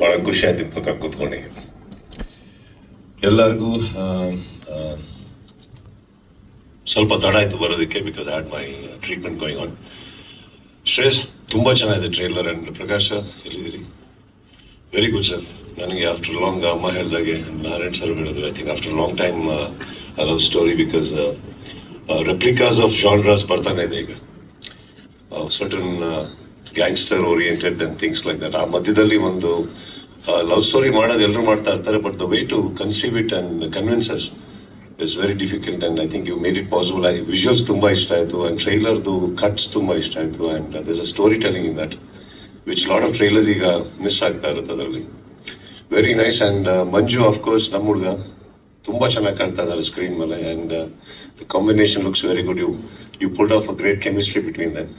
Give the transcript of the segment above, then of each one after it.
ಭಾಳ ಖುಷಿ ಆಯ್ತು ಪಕ್ಕ ಕೂತ್ಕೊಂಡಿ ಎಲ್ಲರಿಗೂ ಸ್ವಲ್ಪ ತಡ ಆಯ್ತು ಬರೋದಕ್ಕೆ because had my treatment going on Shreyas, ತುಂಬಾ ಚೆನ್ನಾಗಿದೆ ಟ್ರೈಲರ್ ಅಂಡ್ ಪ್ರಕಾಶ್, ಎಲ್ಲಿದ್ದೀರಿ? ವೆರಿ ಗುಡ್ ಸರ್ ನನಗೆ ಆಫ್ಟರ್ ಲಾಂಗ್ ಅಮ್ಮ ಹೇಳಿದಾಗೆ, ನಾರಾಯಣ್ ಸರ್ ಹೇಳಿದ್ರು I think after long time I love story because replicas of genres ಬರ್ತಾನೆ ಇದೆ ಈಗ. Certain gangster oriented and things like that ಆ ಮಧ್ಯದಲ್ಲಿ ಒಂದು ಲವ್ ಸ್ಟೋರಿ ಮಾಡೋದು ಎಲ್ಲರೂ ಮಾಡ್ತಾ ಇರ್ತಾರೆ but the way to conceive it and convinces it's very difficult and I think you made it possible I visuals ತುಂಬ ಇಷ್ಟ ಆಯಿತು ಆ್ಯಂಡ್ ಟ್ರೈಲರ್ದು ಕಟ್ಸ್ ತುಂಬ ಇಷ್ಟ ಆಯಿತು and thus a story telling in that which lot of trailers ಈಗ miss ಆಗ್ತಾ ಇರುತ್ತೆ ಅದರಲ್ಲಿ. Very nice and Manju of course ನಮ್ಮ ಹುಡುಗ, ತುಂಬ ಚೆನ್ನಾಗಿ ಕಾಣ್ತಾ ಇದ್ದಾರೆ ಸ್ಕ್ರೀನ್ ಮೇಲೆ and the combination looks very good you you pulled off a great chemistry between then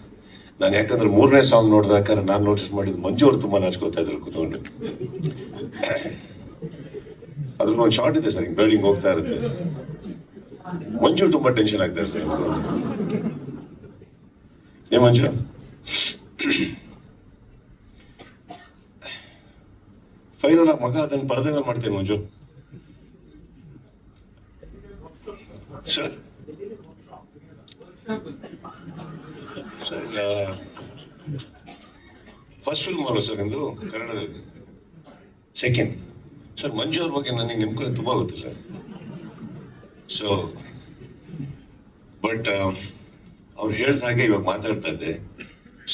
ನಾನು ಯಾಕಂದ್ರೆ ಮೂರನೇ ಸಾಂಗ್ ನೋಡಿದಾಗ ನಾನು ನೋಟಿಸ್ ಮಾಡಿದ್ದು ಮಂಜು ಅವರು ತುಂಬಾ ನಾಚ್ಕೋತಾ ಇದ್ರು ಕೂತ್ಕೊಂಡು. ಅದ್ರಲ್ಲಿ ಒಂದು ಶಾರ್ಟ್ ಇದೆ ಸರ್, ಹಿಂಗೆ ಬೆಳಿಂಗ್ ಹೋಗ್ತಾ ಇರುತ್ತೆ. ಮಂಜು ತುಂಬಾ ಟೆನ್ಷನ್ ಆಗ್ತಾರೆ ಸರ್ ಏ ಮಂಜು? ಫೈನಲ್ ಆಗಿ ಮಗ ಅದನ್ನು ಪರದೆ ಮೇಲೆ ಮಾಡ್ತೇನೆ Manju. Sir sir first film ಅಲ್ಲ ಸರ್ ನಿಮ್ದು? ಕನ್ನಡದಲ್ಲಿ. ಸೆಕೆಂಡ್ ಸರ್, ಮಂಜು ಅವ್ರ ಬಗ್ಗೆ ನನಗೆ ನಿಮ್ಗೆ ತುಂಬ ಗೊತ್ತು ಸರ್. ಸೊ ಬಟ್ ಅವ್ರು ಹೇಳ್ದ ಹಾಗೆ ಇವಾಗ ಮಾತಾಡ್ತಾ ಇದ್ದೆ.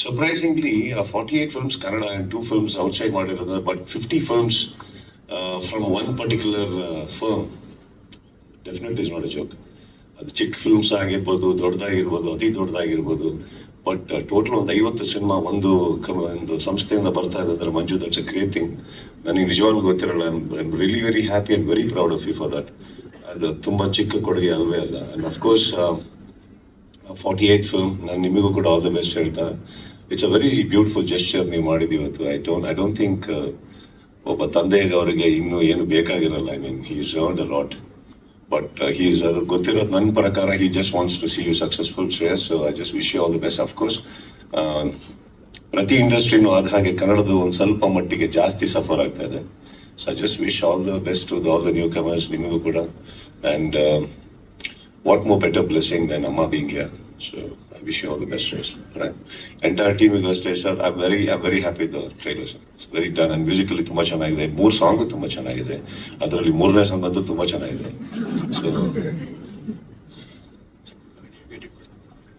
Surprisingly forty eight films Kannada and two films outside ಮಾಡಿರೋದು but fifty films from one particular firm definite is not a joke ಅದು ಚಿಕ್ಕ ಫಿಲ್ಮ್ಸ್ ಆಗಿರ್ಬೋದು, ದೊಡ್ಡದಾಗಿರ್ಬೋದು, ಅತಿ ದೊಡ್ಡದಾಗಿರ್ಬೋದು ಬಟ್ ಟೋಟಲ್ ಒಂದು ಐವತ್ತು ಸಿನಿಮಾ ಒಂದು ಒಂದು ಸಂಸ್ಥೆಯಿಂದ ಬರ್ತಾ ಇದೆ ಅಂದ್ರೆ Manju that's a great thing ನನಗೆ ನಿಜವಾಗ್ಲೂ ಗೊತ್ತಿರಲ್ಲ I am really very happy and very proud of you for that and ತುಂಬ ಚಿಕ್ಕ ಕೊಡುಗೆ ಅಲ್ವೇ ಅಲ್ಲ. And of course forty eighth film ನಾನು ನಿಮಗೂ ಕೂಡ ಆಲ್ ದ ಬೆಸ್ಟ್ ಹೇಳ್ತಾ it's a very beautiful gesture ನೀವು ಮಾಡಿದ್ದು ಇವತ್ತು. I don't I don't think ಒಬ್ಬ ತಂದೆಗೆ ಅವರಿಗೆ ಇನ್ನೂ ಏನು ಬೇಕಾಗಿರಲ್ಲ. I mean he earned a lot but he's ಅದು ಗೊತ್ತಿರೋದು ನನ್ನ ಪ್ರಕಾರ he just wants to see you successful Shreyas. I just wish you all the best of course ಪ್ರತಿ ಇಂಡಸ್ಟ್ರಿನೂ ಆದ ಹಾಗೆ ಕನ್ನಡದ ಒಂದು ಸ್ವಲ್ಪ ಮಟ್ಟಿಗೆ ಜಾಸ್ತಿ ಸಫರ್ ಆಗ್ತಾ ಇದೆ. So just wish all the best all the new comers ನಿಮಗೂ ಕೂಡ. And what more better blessing then ಅಮ್ಮ being here? So I wish you all the best, Race. Right? Entire team because sir, I'm very, I'm very happy with the trailer. Sir. It's very done and musically ತುಂಬಾ ಚೆನ್ನಾಗಿದೆ ಮೂರು song ತುಂಬಾ ಚೆನ್ನಾಗಿದೆ ಅದರಲ್ಲಿ ಮೂರನೇ song ಅಂತೂ ತುಂಬಾ ಚೆನ್ನಾಗಿದೆ ಸೊ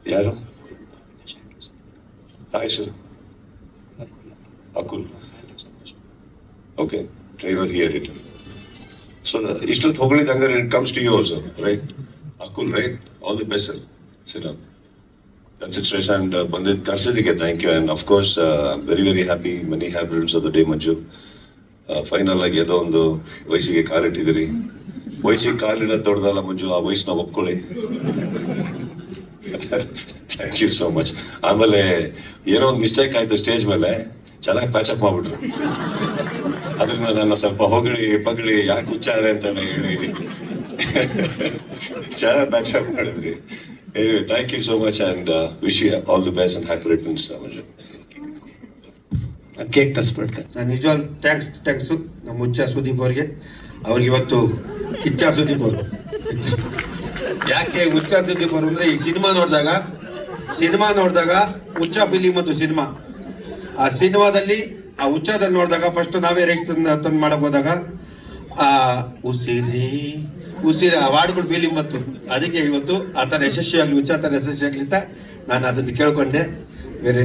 ಯಾರು hi sir Akul okay driver hear it so ಇಷ್ಟೊತ್ತು ಹೊಗಳಿದಂಗೆ it comes to you also right Akul right all the best sir sit up That's it ಶ್ರೇಷ್ and ಬಂದಿದ್ದು ಕರ್ಸೋದಕ್ಕೆ thank you and of course very very happy money habits of the day Manju final ಆಗಿ ಯಾವುದೋ ಒಂದು ವಯಸ್ಸಿಗೆ ಕಾಲಿಟ್ಟಿದ್ದೀರಿ ವಯಸ್ಸಿಗೆ ಕಾಲಿಡೋದು ದೊಡ್ಡದಲ್ಲ ಮಂಜು ಆ ವಯಸ್ಸನ್ನ ಒಪ್ಕೊಳ್ಳಿ. ಥ್ಯಾಂಕ್ ಯು ಸೋ ಮಚ್ ಆಮೇಲೆ ಏನೋ ಒಂದು ಮಿಸ್ಟೇಕ್ ಆಯಿತು ಸ್ಟೇಜ್ ಮೇಲೆ, ಚೆನ್ನಾಗಿ ಪ್ಯಾಚಪ್ ಮಾಡ್ಬಿಟ್ರು. ಅದರಿಂದ ನನ್ನ ಸ್ವಲ್ಪ ಹೊಗಳಿ, ಪಗಳಿ, ಯಾಕೆ ಹುಚ್ಚಾದೆ ಅಂತ ಹೇಳಿ. ಚೆನ್ನಾಗಿ ಪ್ಯಾಚಪ್ ಮಾಡಿದ್ರಿ. Thank you so much and wish you all the best and happy returns, Ramajan. Cake ತರಿಸ್ಬಿಡ್ತೆ ನಾನು ನಿಜವಾಗ್ ಥ್ಯಾಂಕ್ಸ್ ಥ್ಯಾಂಕ್ಸು ನಮ್ಮ ಮುಚ್ಚ ಸುದೀಪ್ ಅವ್ರಿಗೆ. ಅವ್ರಿಗೆ ಇವತ್ತು ಕಿಚ್ಚ ಸುದೀಪ್ ಅವರು. ಯಾಕೆ ಮುಚ್ಚ ಸುದೀಪ್ ಅವರು ಅಂದರೆ ಈ ಸಿನಿಮಾ ನೋಡಿದಾಗ ಸಿನಿಮಾ ನೋಡಿದಾಗ ಹುಚ್ಚ ಫಿಲಿಮ್ ಮತ್ತು ಸಿನಿಮಾ. ಆ ಸಿನಿಮಾದಲ್ಲಿ ಆ ಹುಚ್ಚದಲ್ಲಿ ನೋಡಿದಾಗ ಫಸ್ಟ್ ನಾವೇ ರೇಟ್ ತಂದು ತಂದು ಮಾಡಕ್ ಹೋದಾಗ ಆ ಉಸಿರಿ ಉಸಿರಿ ವಾರ್ಡ್ಗಳ ಫೀಲಿಂಗ್ ಬಂತು. ಅದಕ್ಕೆ ಇವತ್ತು ಆ ಥರ ಯಶಸ್ವಿಯಾಗಲಿ ಹುಚ್ಚ ಥರ ಯಶಸ್ವಿಯಾಗಲಿ ಅಂತ ನಾನು ಅದನ್ನು ಕೇಳ್ಕೊಂಡೆ. ಬೇರೆ